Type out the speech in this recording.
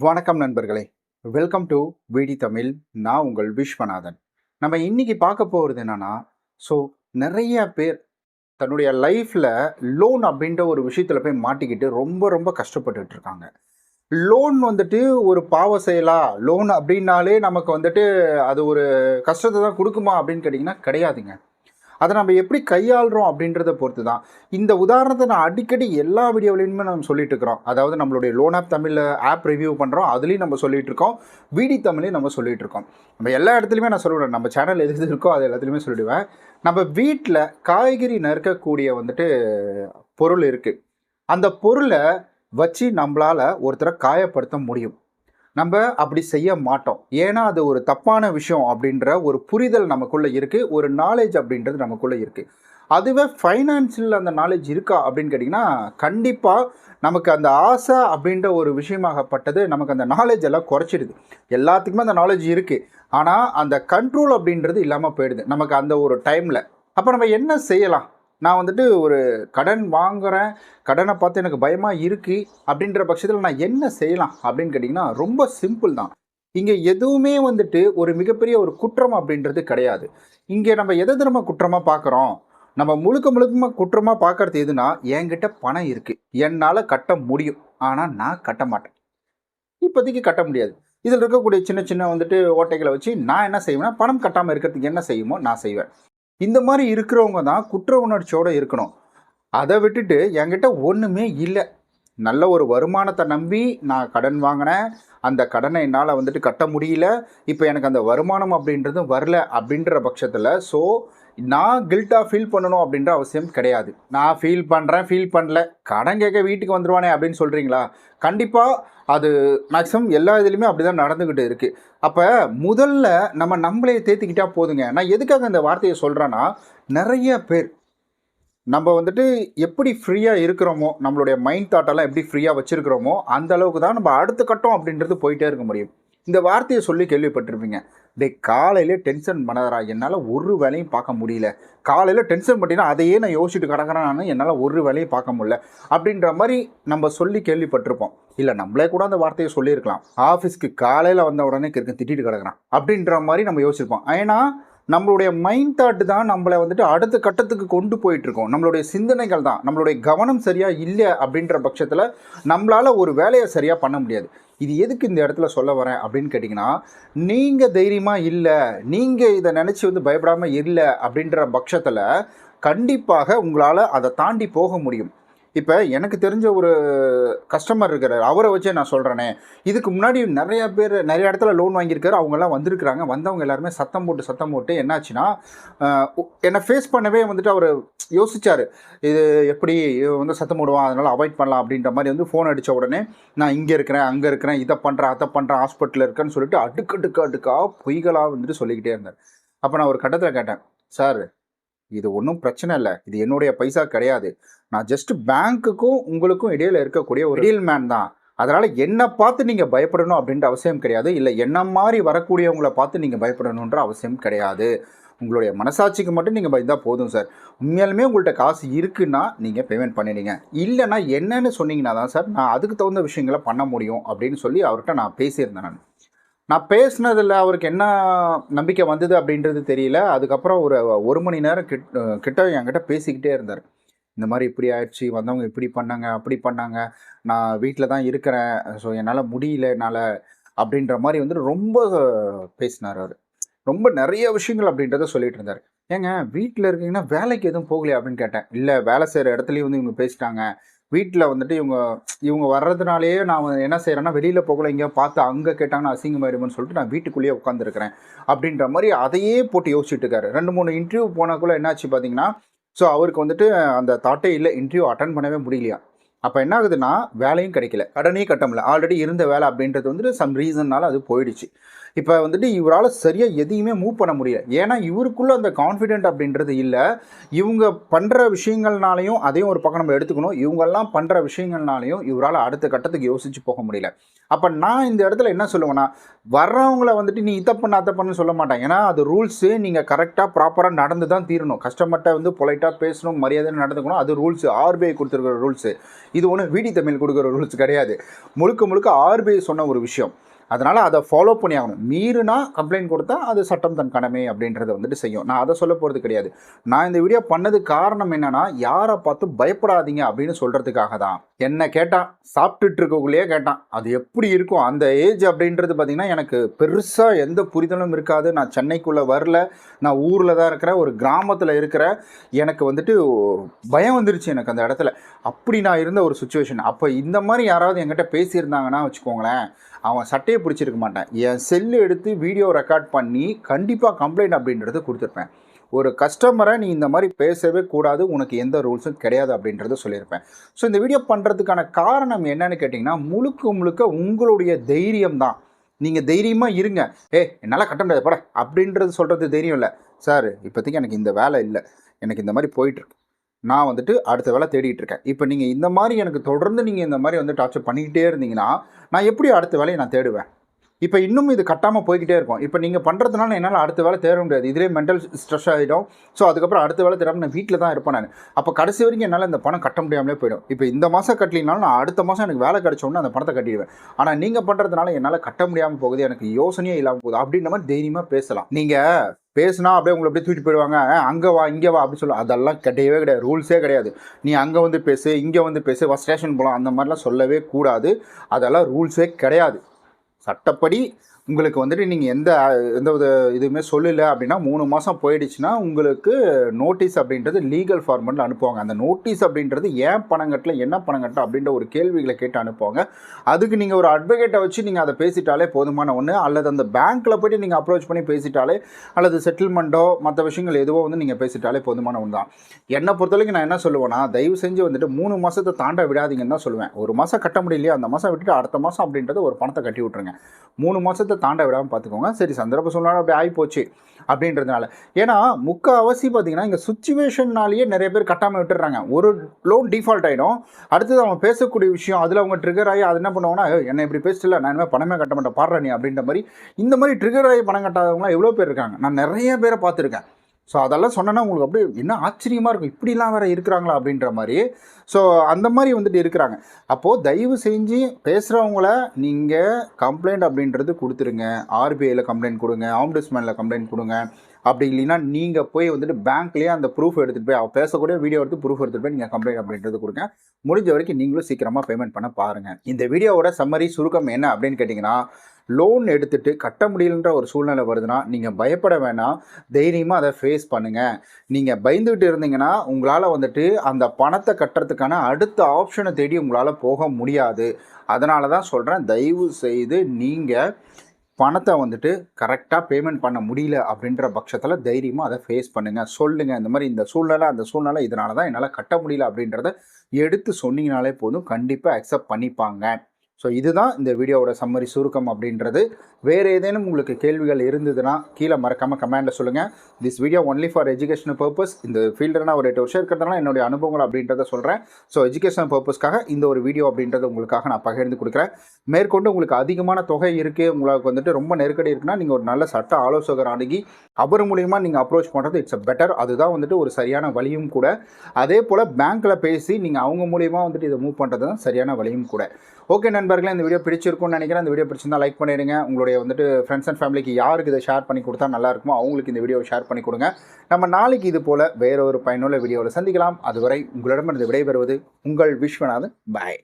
வணக்கம் நண்பர்களே. Welcome to விடி தமிழ். நான் உங்கள் விஸ்வநாதன். நம்ம இன்னைக்கு பார்க்க போகிறது என்னன்னா ஸோ நிறைய பேர் தன்னுடைய லைஃப்பில் லோன் அப்படின்ற ஒரு விஷயத்தில் போய் மாட்டிக்கிட்டு ரொம்ப ரொம்ப கஷ்டப்பட்டுட்டு இருக்காங்க. லோன் வந்துட்டு ஒரு பாவ செயலா? லோன் அப்படின்னாலே நமக்கு வந்துட்டு அது ஒரு கஷ்டத்தை தான் கொடுக்குமா அப்படின்னு கேட்டிங்கன்னா கிடையாதுங்க. அதை நம்ம எப்படி கையாளுறோம் அப்படின்றத பொறுத்து தான் இந்த உதாரணத்தை நான் அடிக்கடி எல்லா வீடியோவிலையுமே நம்ம சொல்லிட்டு இருக்கிறோம் அதாவது நம்மளுடைய லோன் ஆப் தமிழில் ஆப் ரிவ்யூ பண்ணுறோம் அதுலேயும் நம்ம சொல்லிட்டு இருக்கோம் விடி தமிழையும் நம்ம சொல்லிட்டு இருக்கோம் நம்ம எல்லா இடத்துலையுமே நான் சொல்லிவிடுவேன் நம்ம சேனல் எது எது இருக்கோ அது எல்லாத்துலேயுமே சொல்லிடுவேன். நம்ம வீட்டில் காய்கறி நறுக்கக்கூடிய வந்துட்டு பொருள் இருக்குது அந்த பொருளை வச்சு நம்மளால் ஒருத்தரை காயப்படுத்த முடியும். நம்ம அப்படி செய்ய மாட்டோம். ஏன்னா அது ஒரு தப்பான விஷயம் அப்படின்ற ஒரு புரிதல் நமக்குள்ளே இருக்குது ஒரு நாலேஜ் அப்படின்றது நமக்குள்ளே இருக்குது அதுவே ஃபைனான்சியல் அந்த நாலேஜ் இருக்கா அப்படின்னு கேட்டிங்கன்னா கண்டிப்பாக நமக்கு அந்த ஆசை அப்படின்ற ஒரு விஷயமாகப்பட்டது நமக்கு அந்த நாலேஜ் எல்லாம் குறைச்சிடுது. எல்லாத்துக்குமே அந்த நாலேஜ் இருக்குது ஆனால் அந்த கண்ட்ரோல் அப்படின்றது இல்லாமல் போயிடுது. நமக்கு அந்த ஒரு டைமில் அப்போ நம்ம என்ன செய்யலாம்? நான் வந்துட்டு ஒரு கடன் வாங்குறேன் கடனை பார்த்து எனக்கு பயமாக இருக்குது அப்படின்ற பட்சத்தில் நான் என்ன செய்யலாம் அப்படின்னு கேட்டிங்கன்னா ரொம்ப சிம்பிள் தான். இங்கே எதுவுமே வந்துட்டு ஒரு மிகப்பெரிய ஒரு குற்றம் அப்படின்றது கிடையாது. இங்கே நம்ம எதை தினம குற்றமாக பார்க்குறோம்? நம்ம முழுக்க முழுக்கமாக குற்றமாக பார்க்கறது எதுனா என்கிட்ட பணம் இருக்குது என்னால் கட்ட முடியும். ஆனால் நான் கட்ட மாட்டேன். இப்போதைக்கு கட்ட முடியாது. இதில் இருக்கக்கூடிய சின்ன சின்ன வந்துட்டு ஓட்டைகளை வச்சு நான் என்ன செய்வேன்னா பணம் கட்டாமல் இருக்கிறதுக்கு என்ன செய்யுமோ நான் செய்வேன். இந்த மாதிரி இருக்கிறவங்க தான் குற்ற உணர்ச்சியோடு இருக்கணும். அதை விட்டுட்டு என்கிட்ட ஒன்றுமே இல்லை. நல்ல ஒரு வருமானத்தை நம்பி நான் கடன் வாங்கினேன். அந்த கடனை என்னால் வந்துட்டு கட்ட முடியல. இப்போ எனக்கு அந்த வருமானம் அப்படின்றதும் வரல அப்படின்ற பட்சத்தில் ஸோ நான் கில்ட்டாக ஃபீல் பண்ணணும் அப்படின்ற அவசியம் கிடையாது. நான் ஃபீல் பண்ணுறேன் ஃபீல் பண்ணல. கடன் கேட்க வீட்டுக்கு வந்துடுவானே அப்படின்னு சொல்கிறீங்களா கண்டிப்பாக அது மேக்ஸிமம் எல்லா இதுலேயுமே அப்படி தான் நடந்துக்கிட்டு இருக்குது அப்போ முதல்ல நம்ம நம்மளே தேர்த்திக்கிட்டால் போதுங்க. நான் எதுக்காக இந்த வார்த்தையை சொல்கிறேன்னா நிறைய பேர் நம்ம வந்துட்டு எப்படி ஃப்ரீயாக இருக்கிறோமோ நம்மளுடைய மைண்ட் தாட்டெல்லாம் எப்படி ஃப்ரீயாக வச்சுருக்கிறோமோ அந்த அளவுக்கு தான் நம்ம அடுத்த கட்டம் அப்படின்றது போயிட்டே இருக்க முடியும். இந்த வார்த்தையை சொல்லி கேள்விப்பட்டிருப்பீங்க. டே காலையிலே டென்ஷன் பண்ணதரா என்னால் ஒரு வேலையும் பார்க்க முடியல. காலையில் டென்ஷன் பண்ணினா அதையே நான் யோசிச்சுட்டு கிடக்கிறேன் என்னால் ஒரு வேலையும் பார்க்க முடியல. அப்படின்ற மாதிரி நம்ம சொல்லி கேள்விப்பட்டிருப்போம். இல்லை நம்மளே கூட அந்த வார்த்தையை சொல்லியிருக்கலாம். ஆஃபீஸ்க்கு காலையில் வந்த உடனே கிருக்க திட்டிட்டு கிடக்கிறான். அப்படின்ற மாதிரி நம்ம யோசிச்சிருப்போம். ஏன்னா நம்மளுடைய மைண்ட் தாட்டு தான் நம்மளை வந்துட்டு அடுத்த கட்டத்துக்கு கொண்டு போயிட்டுருக்கோம். நம்மளுடைய சிந்தனைகள் தான். நம்மளுடைய கவனம் சரியாக இல்லை அப்படின்ற பட்சத்தில் நம்மளால் ஒரு வேலையை சரியாக பண்ண முடியாது. இது எதுக்கு இந்த இடத்துல சொல்ல வரேன் அப்படின்னு கேட்டிங்கன்னா நீங்கள் தைரியமாக இல்லை நீங்கள் இதை நினச்சி வந்து பயப்படாமல் இல்லை அப்படின்ற பட்சத்தில் கண்டிப்பாக உங்களால் அதை தாண்டி போக முடியும். இப்போ எனக்கு தெரிஞ்ச ஒரு கஸ்டமர் இருக்கிறார். அவரை வச்சே நான் சொல்கிறேனே இதுக்கு முன்னாடி நிறைய பேர் நிறைய இடத்துல லோன் வாங்கியிருக்காரு. அவங்கெல்லாம் வந்திருக்கிறாங்க. வந்தவங்க எல்லாருமே சத்தம் போட்டு சத்தம் போட்டு என்னாச்சுன்னா என்னை ஃபேஸ் பண்ணவே வந்துட்டு அவர் யோசிச்சார். இது எப்படி வந்து சத்தம் போடுவான்? அதனால் அவாய்ட் பண்ணலாம் அப்படின்ற மாதிரி வந்து ஃபோன் அடித்த உடனே நான் இங்கே இருக்கிறேன் அங்கே இருக்கிறேன் இதை பண்ணுறேன் அதை பண்ணுறேன் ஹாஸ்பிட்டலில் இருக்கேன்னு சொல்லிட்டு அடுக்கடுக்கு அடுக்காக பொய்களாக வந்துட்டு சொல்லிக்கிட்டே இருந்தார். அப்போ நான் ஒரு கட்டத்தில் கேட்டேன் சார் இது ஒன்றும் பிரச்சனை இல்லை. இது என்னுடைய பைசா கிடையாது. நான் ஜஸ்ட் பேங்க்குக்கும் உங்களுக்கும் இடையில இருக்கக்கூடிய ஒரு டீல் மேன் தான். அதனால் என்னை பார்த்து நீங்கள் பயப்படணும் அப்படின்ற அவசியம் கிடையாது. இல்லை என்ன மாதிரி வரக்கூடியவங்கள பார்த்து நீங்கள் பயப்படணுன்ற அவசியம் கிடையாது. உங்களுடைய மனசாட்சிக்கு மட்டும் நீங்கள் பயந்தால் போதும் சார் உண்மையாலுமே உங்கள்கிட்ட காசு இருக்குன்னா நீங்கள் பேமெண்ட் பண்ணிடுங்க. இல்லைன்னா என்னன்னு சொன்னீங்கன்னா தான் சார் நான் அதுக்கு தகுந்த விஷயங்களை பண்ண முடியும் அப்படின்னு சொல்லி அவர்கிட்ட நான் பேசியிருந்தேன் நான். நான் பேசினதில் அவருக்கு என்ன நம்பிக்கை வந்தது அப்படின்றது தெரியல. அதுக்கப்புறம் ஒரு ஒரு மணி நேரம் கிட் கிட்ட என்கிட்ட பேசிக்கிட்டே இருந்தார். இந்த மாதிரி இப்படி ஆயிடுச்சு வந்தவங்க இப்படி பண்ணாங்க அப்படி பண்ணாங்க நான் வீட்டில் தான் இருக்கிறேன் ஸோ என்னால் முடியல என்னால் அப்படின்ற மாதிரி வந்துட்டு ரொம்ப பேசினார் அவர். ரொம்ப நிறைய விஷயங்கள் அப்படின்றத சொல்லிட்டு இருந்தார். ஏங்க வீட்டில் இருக்கீங்கன்னா வேலைக்கு எதுவும் போகலையா அப்படின்னு கேட்டேன். இல்லை வேலை செய்கிற இடத்துலையும் வந்து இவங்க பேசிட்டாங்க. வீட்டில் வந்துட்டு இவங்க இவங்க வர்றதுனாலேயே நான் என்ன செய்கிறேன்னா வெளியில் போகல எங்கேயோ பார்த்து அங்கே கேட்டாங்கன்னா அசிங்கமாயிருமோன்னு சொல்லிட்டு நான் வீட்டுக்குள்ளேயே உட்காந்துருக்கிறேன் அப்படின்ற மாதிரி அதையே போட்டு யோசிச்சுட்டு இருக்காரு. ரெண்டு மூணு இன்டர்வியூ போனக்குள்ளே என்னாச்சு பார்த்தீங்கன்னா ஸோ அவருக்கு வந்துட்டு அந்த தாட்டே இல்லை இன்டர்வியூ அட்டன் பண்ணவே முடியலையா? அப்போ என்ன ஆகுதுன்னா வேலையும் கிடைக்கல. கடனையும் கட்ட முடியல. ஆல்ரெடி இருந்த வேலை அப்படின்றது வந்துட்டு சம் ரீசன்னால அது போயிடுச்சு. இப்போ வந்துட்டு இவரால் சரியாக எதையுமே மூவ் பண்ண முடியல. ஏன்னா இவருக்குள்ளே அந்த கான்ஃபிடென்ட் அப்படின்றது இல்லை. இவங்க பண்ணுற விஷயங்கள்னாலையும் அதையும் ஒரு பக்கம் நம்ம எடுத்துக்கணும். இவங்கெல்லாம் பண்ணுற விஷயங்கள்னாலையும் இவரால் அடுத்த கட்டத்துக்கு யோசிச்சு போக முடியல. அப்போ நான் இந்த இடத்துல என்ன சொல்லுவேன்னா வர்றவங்கள வந்துட்டு நீ இதை பண்ண அதை பண்ணு சொல்ல மாட்டேன். ஏன்னா அது ரூல்ஸு நீங்கள் கரெக்டாக ப்ராப்பராக நடந்து தான் தீரணும். கஸ்டமர்கிட்ட வந்து பொலைட்டாக பேசணும் மரியாதை நடந்துக்கணும். அது ரூல்ஸு ஆர்பிஐ கொடுத்துருக்குற ரூல்ஸு இது ஒன்றும் விடி தமிழ் கொடுக்குற ரூல்ஸ் கிடையாது. முழுக்க முழுக்க ஆர்பிஐ சொன்ன ஒரு விஷயம். அதனால் அதை ஃபாலோ பண்ணி ஆகணும். மீறினா கம்ப்ளைண்ட் கொடுத்தா அது சட்டம் தன் கடமை அப்படின்றத வந்துட்டு செய்யும். நான் அதை சொல்ல போகிறது கிடையாது. நான் இந்த வீடியோ பண்ணது காரணம் என்னென்னா யாரை பார்த்து பயப்படாதீங்க அப்படின்னு சொல்கிறதுக்காக தான். என்னை கேட்டான்? சாப்பிட்டுட்டு இருக்கக்குள்ளேயே கேட்டான். அது எப்படி இருக்கும்? அந்த ஏஜ் அப்படின்றது பார்த்திங்கன்னா எனக்கு பெருசாக எந்த புரிதலும் இருக்காது. நான் சென்னைக்குள்ளே வரல. நான் ஊரில் தான் இருக்கிறேன். ஒரு கிராமத்தில் இருக்கிற எனக்கு வந்துட்டு பயம் வந்துருச்சு எனக்கு அந்த இடத்துல. அப்படி நான் இருந்த ஒரு சுச்சுவேஷன் அப்போ இந்த மாதிரி யாராவது என்கிட்ட பேசியிருந்தாங்கன்னா வச்சுக்கோங்களேன் அவன் சட்டையை பிடிச்சிருக்க மாட்டேன். என் செல்லு எடுத்து வீடியோ ரெக்கார்ட் பண்ணி கண்டிப்பாக கம்ப்ளைண்ட் அப்படின்றத கொடுத்துருப்பேன். ஒரு கஸ்டமரை நீ இந்த மாதிரி பேசவே கூடாது உனக்கு எந்த ரூல்ஸும் கிடையாது அப்படின்றத சொல்லியிருப்பேன். ஸோ இந்த வீடியோ பண்ணுறதுக்கான காரணம் என்னன்னு கேட்டிங்கன்னா முழுக்க முழுக்க உங்களுடைய தைரியம் தான் நீங்கள் தைரியமாக இருங்க. ஏ என்னால் கட்ட முடியாது பட அப்படின்றது சொல்கிறது தைரியம் இல்லை. சார் இப்போதைக்கு எனக்கு இந்த வேலை இல்லை. எனக்கு இந்த மாதிரி போயிட்டுருக்கு. நான் வந்துட்டு அடுத்த வேலை தேடிட்டு இருக்கேன். இப்போ நீங்கள் இந்த மாதிரி எனக்கு தொடர்ந்து நீங்கள் இந்த மாதிரி வந்து டார்ச்சர் பண்ணிக்கிட்டே இருந்தீங்கன்னா நான் எப்படி அடுத்த வேலையை நான் தேடுவேன்? இப்போ இன்னும் இது கட்டாமல் போய்கிட்டே இருக்கும். இப்போ நீங்கள் பண்ணுறதுனால என்னால் அடுத்த வேலை தேட முடியாது. இதிலே மென்டல் ஸ்ட்ரெஸ் ஆகிடும் ஸோ அதுக்கப்புறம் அடுத்த வேலை தேடாமல் நான் வீட்டில் தான் இருப்பேன் நான். அப்போ கடைசி வரைக்கும் என்னால் இந்த பணம் கட்ட முடியாமலே போயிடும். இப்போ இந்த மாதம் கட்டலினாலும் நான் அடுத்த மாதம் எனக்கு வேலை கிடச்சோன்னு அந்த பணத்தை கட்டிடுவேன். ஆனால் நீங்கள் பண்ணுறதுனால என்னால் கட்ட முடியாமல் போகுது. எனக்கு யோசனையே இல்லாமல் போகுது. அப்படின்ற மாதிரி தைரியமாக பேசலாம். நீங்கள் பேசுனா அப்படியே உங்களை அப்படியே தூக்கிட்டு போயிடுவாங்க. அங்கே வா இங்கே வா அப்படின்னு சொல்லுவோம் அதெல்லாம் கிடையவே கிடையாது. ரூல்ஸே கிடையாது. நீ அங்கே வந்து பேசு இங்கே வந்து பேசு வா ஸ்டேஷன் போகலாம் அந்த மாதிரிலாம் சொல்லவே கூடாது. அதெல்லாம் ரூல்ஸே கிடையாது. சட்டப்படி உங்களுக்கு வந்துட்டு நீங்கள் எந்த எந்த வித இதுவுமே சொல்லலை அப்படின்னா மூணு மாதம் போயிடுச்சுன்னா உங்களுக்கு நோட்டீஸ் அப்படின்றது லீகல் ஃபார்மெட்டில் அனுப்புவாங்க. அந்த நோட்டீஸ் அப்படின்றது ஏன் பணம் கட்டல என்ன பணம் கட்டல அப்படின்ற ஒரு கேள்விகளை கேட்டு அனுப்புவாங்க. அதுக்கு நீங்கள் ஒரு அட்வொகேட்டை வச்சு நீங்கள் அதை பேசிட்டாலே போதுமான ஒன்று அல்லது அந்த பேங்க்கில் போய்ட்டு நீங்கள் அப்ரோச் பண்ணி பேசிட்டாலே அல்லது செட்டில்மெண்ட்டோ மற்ற விஷயங்கள் எதுவோ வந்து நீங்கள் பேசிட்டாலே போதுமான ஒன்று தான். என்னை பொறுத்தவரைக்கும் நான் என்ன சொல்லுவேன்னா தயவு செஞ்சு வந்துட்டு மூணு மாதத்தை தாண்ட விடாதீங்கன்னு தான் சொல்லுவேன். ஒரு மாதம் கட்ட முடியலையா அந்த மாதம் விட்டுட்டு அடுத்த மாதம் அப்படின்றது ஒரு பணத்தை கட்டி விட்ருங்க மூணு மாதத்தை தாண்ட விடாமல் பார்த்துக்கோங்க. சரி சந்தர்ப்ப சூழ்நிலை அப்படி ஆகிப்போச்சு அப்படின்றதுனால. ஏன்னா முக்கால்வாசி பார்த்தீங்கன்னா இங்கே சுச்சுவேஷன்னாலேயே நிறைய பேர் கட்டாமல் விட்டுறாங்க ஒரு லோன் டிஃபால்ட் ஆகிடும் அடுத்தது அவங்க பேசக்கூடிய விஷயம் அதில் அவங்க ட்ரிகர் ஆகி அது என்ன பண்ணுவாங்கன்னா என்னை என்ன இப்படி பேசிட்டு நான் இனிமேல் பணமே கட்ட மாட்டேன். பாடுற நீ அப்படின்ற மாதிரி இந்த மாதிரி ட்ரிகர் ஆகி பணம் கட்டாதவங்களாம் எவ்வளோ பேர் இருக்காங்க. நான் நிறைய பேரை பார்த்துருக்கேன். ஸோ அதெல்லாம் சொன்னேன்னா உங்களுக்கு அப்படியே என்ன ஆச்சரியமாக இருக்கும்? இப்படிலாம் வேறு இருக்கிறாங்களா அப்படின்ற மாதிரி. ஸோ அந்த மாதிரி வந்துட்டு இருக்கிறாங்க. அப்போது தயவு செஞ்சு பேசுகிறவங்கள நீங்கள் கம்ப்ளைண்ட் அப்படின்றது கொடுத்துருங்க. ஆர்பிஐயில் கம்ப்ளைண்ட் கொடுங்க. ஆம்டிஸ்மேனில் கம்ப்ளைண்ட் கொடுங்க. அப்படி இல்லைன்னா நீங்கள் போய் வந்துட்டு பேங்க்லேயே அந்த ப்ரூஃப் எடுத்துகிட்டு போய் அவள் பேசக்கூடிய வீடியோ எடுத்து ப்ரூஃப் எடுத்துகிட்டு போய் நீங்கள் கம்ப்ளைண்ட் அப்படின்றது கொடுங்க. முடிஞ்ச வரைக்கும் நீங்களும் சீக்கிரமாக பேமெண்ட் பண்ண பாருங்கள் இந்த வீடியோவோட சம்மரி சுருக்கம் என்ன அப்படின்னு கேட்டிங்கன்னா லோன் எடுத்துட்டு கட்ட முடியலன்ற ஒரு சூழ்நிலை வருதுன்னா நீங்கள் பயப்பட வேணாம். தைரியமாக அதை ஃபேஸ் பண்ணுங்கள் நீங்கள் பயந்துகிட்டு இருந்தீங்கன்னா உங்களால் வந்துட்டு அந்த பணத்தை கட்டுறதுக்கான அடுத்த ஆப்ஷனை தேடி உங்களால் போக முடியாது. அதனால தான் சொல்கிறேன் தயவு செய்து நீங்கள் பணத்தை வந்துட்டு கரெக்டாக பேமெண்ட் பண்ண முடியல அப்படின்ற பட்சத்தில் தைரியமாக அதை ஃபேஸ் பண்ணுங்கள் சொல்லுங்கள் இந்த மாதிரி இந்த சூழ்நிலை அந்த சூழ்நிலை இதனால தான் என்னால் கட்ட முடியல அப்படின்றத எடுத்து சொன்னீங்கனாலே போதும். கண்டிப்பாக அக்செப்ட் பண்ணிப்பாங்க. ஸோ இதுதான் இந்த வீடியோவோட சம்மரி சுருக்கம் அப்படின்றது. வேறு ஏதேனும் உங்களுக்கு கேள்விகள் இருந்ததுன்னா கீழே மறக்காமல் கமெண்டில் சொல்லுங்கள் this video only for education purpose இந்த ஃபீல்டில் நான் ஒரு எட்டு வருஷம் இருக்கிறதுனால என்னுடைய அனுபவங்கள் அப்படின்றத சொல்கிறேன் ஸோ எஜுகேஷன் பர்பஸ்க்காக இந்த ஒரு வீடியோ அப்படின்றத உங்களுக்காக நான் பகிர்ந்து கொடுக்குறேன். மேற்கொண்டு உங்களுக்கு அதிகமான தொகை இருக்குது உங்களுக்கு வந்துட்டு ரொம்ப நெருக்கடி இருக்குன்னா நீங்கள் ஒரு நல்ல சட்ட ஆலோசகர் அணுகி அவர் மூலியமாக நீங்கள் அப்ரோச் பண்ணுறது இட்ஸ் அ பெட்டர் அதுதான் வந்துட்டு ஒரு சரியான வழியும் கூட. அதே போல் பேங்க்கில் பேசி நீங்கள் அவங்க மூலியமாக வந்துட்டு இதை மூவ் பண்ணுறது தான் சரியான வழியும் கூட. ஓகே நண்பர்களே இந்த வீடியோ பிடிச்சிருக்கும்னு நினைக்கிறேன். இந்த வீடியோ பிடிச்சிருந்தா லைக் பண்ணிடுங்க உங்களுடைய வந்துட்டு ஃப்ரெண்ட்ஸ் அண்ட் ஃபேமிலிக்கு யாருக்கு இதை ஷேர் பண்ணி கொடுத்தா நல்லா இருக்குமோ அவங்களுக்கு இந்த வீடியோவை ஷேர் பண்ணி கொடுங்க. நம்ம நாளைக்கு இது போல் வேற ஒரு பயனுள்ள வீடியோவில் சந்திக்கலாம். அதுவரை உங்களிடமிருந்து விடைபெறுவது உங்கள் விஸ்வநாதன். பாய்